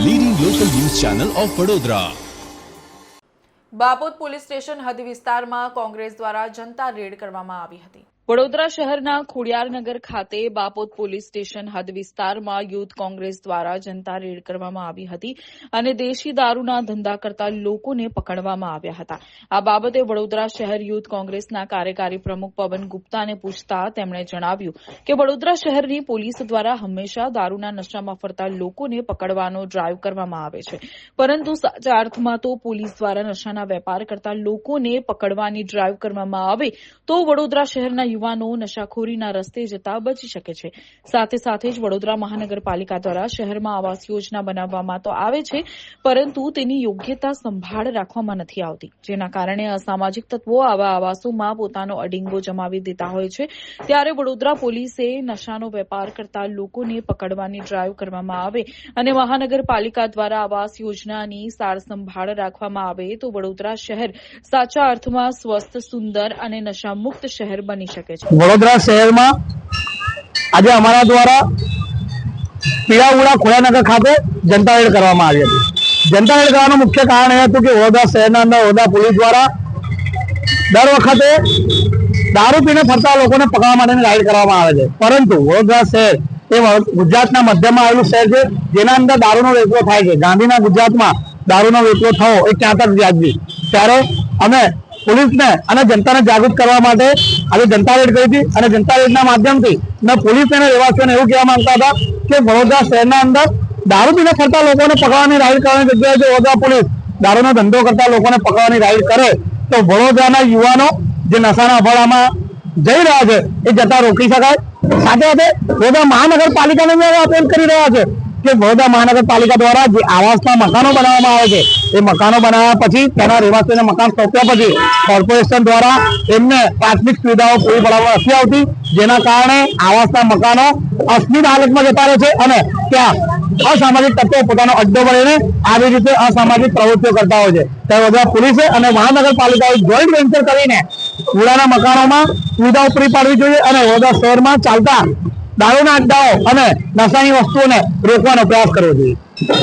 The leading local news channel of Vadodara Bapod police station હદ વિસ્તારમાં કોંગ્રેસ દ્વારા જનતા red કરવામાં આવી હતી. વડોદરા શહેરના ખોડિયારનગર ખાતે બાપોદ પોલીસ સ્ટેશન હદ વિસ્તારમાં યુથ કોંગ્રેસ દ્વારા જનતા રેડ કરવામાં આવી હતી અને દેશી દારૂના ધંધા કરતા લોકોને પકડવામાં આવ્યા હતા. આ બાબતે વડોદરા શહેર યુથ કોંગ્રેસના કાર્યકારી પ્રમુખ પવન ગુપ્તાને પૂછતા તેમણે જણાવ્યું કે વડોદરા શહેરની પોલીસ દ્વારા હંમેશા દારૂના નશામાં ફરતા લોકોને પકડવાનો ડ્રાઈવ કરવામાં આવે છે. પરંતુ સાચા અર્થમાં તો પોલીસ દ્વારા નશાના વેપાર કરતા લોકોને પકડવાની ડ્રાઈવ કરવામાં આવે તો વડોદરા શહેરના યુવાનો નશાખોરીના રસ્તે જતા બચી શકે છે. સાથે સાથે જ વડોદરા મહાનગરપાલિકા દ્વારા શહેરમાં આવાસ યોજના બનાવવામાં તો આવે છે, પરંતુ તેની યોગ્યતા સંભાળ રાખવામાં નથી આવતી, જેના કારણે અસામાજિક તત્વો આવા આવાસોમાં પોતાનો અડીંગો જમાવી દેતા હોય છે. ત્યારે વડોદરા પોલીસે નશાનો વેપાર કરતા લોકોને પકડવાની ડ્રાઈવ કરવામાં આવે અને મહાનગરપાલિકા દ્વારા આવાસ યોજનાની સાર સંભાળ રાખવામાં આવે તો વડોદરા શહેર સાચા અર્થમાં સ્વસ્થ, સુંદર અને નશામુક્ત શહેર બની શકે છે. વડોદરા શહેરમાં આજે અમારા દ્વારા પીળાઉડા ખોડાનગર ખાતે જનતા રેડ કરવામાં આવી હતી. જનતા રેડ કરવાનું મુખ્ય કારણ એ હતું કે વડોદરા શહેરના અંદર વડોદરા પોલીસ દ્વારા દર વખતે દારૂ પીને ફરતા લોકોને પકડવા માટેની રાઈડ કરવામાં આવે છે. પરંતુ વડોદરા શહેર એ ગુજરાતના મધ્યમાં આવેલું શહેર છે, જેના અંદર દારૂનો વેચવો થાય છે. ગાંધીના ગુજરાતમાં દારૂનો વેચવો થવો એ ક્યાં તક વ્યાજબી. ત્યારે અમે પોલીસને અને જનતાને જાગૃત કરવા માટે આજે જનતા રેડ કરી હતી અને જનતા રેડના માધ્યમથી મેં પોલીસને અને રહેવાસીઓને એવું કહેવા માંગતા હતા કે વડોદરા શહેરના અંદર દારૂ પીને ફરતા લોકોને પકડવાની રાઈડ કરવાની જગ્યાએ જો વડોદરા પોલીસ દારૂનો ધંધો કરતા લોકોને પકડવાની રાઈડ કરે, તો વડોદરાના યુવાનો જે નશાના અફાળામાં જઈ રહ્યા છે, એ જતા રોકી શકાય. સાથે સાથે વડોદરા મહાનગરપાલિકાને અપીલ કરી રહ્યા છે કે વડોદરા મહાનગરપાલિકા દ્વારા જે આવાસના મકાનો બનાવવામાં આવે છે એ મકાનો બનાવ્યા પછી તેના રહેવાસીઓને મકાન સોંપ્યા પછી કોર્પોરેશન દ્વારા એમને પ્રાથમિક સુવિધાઓ પૂરી પાડવામાં નથી આવતી, જેના કારણે આવાસના મકાનો અસ્મિત હાલતમાં જતા રહે છે અને ત્યાં અસામાજિક તત્વો પોતાનો અડ્ડો બનાવીને આવી રીતે અસામાજિક પ્રવૃત્તિઓ કરતા હોય છે. ત્યારે વડોદરા પોલીસે અને મહાનગરપાલિકાએ જોઈન્ટ વેન્ચર કરીને પુરાના મકાનોમાં સુવિધાઓ પૂરી પાડવી જોઈએ અને વડોદરા શહેરમાં ચાલતા દારૂના અડ્ડાઓ અને નશાની વસ્તુઓને રોકવાનો પ્રયાસ કરવો જોઈએ.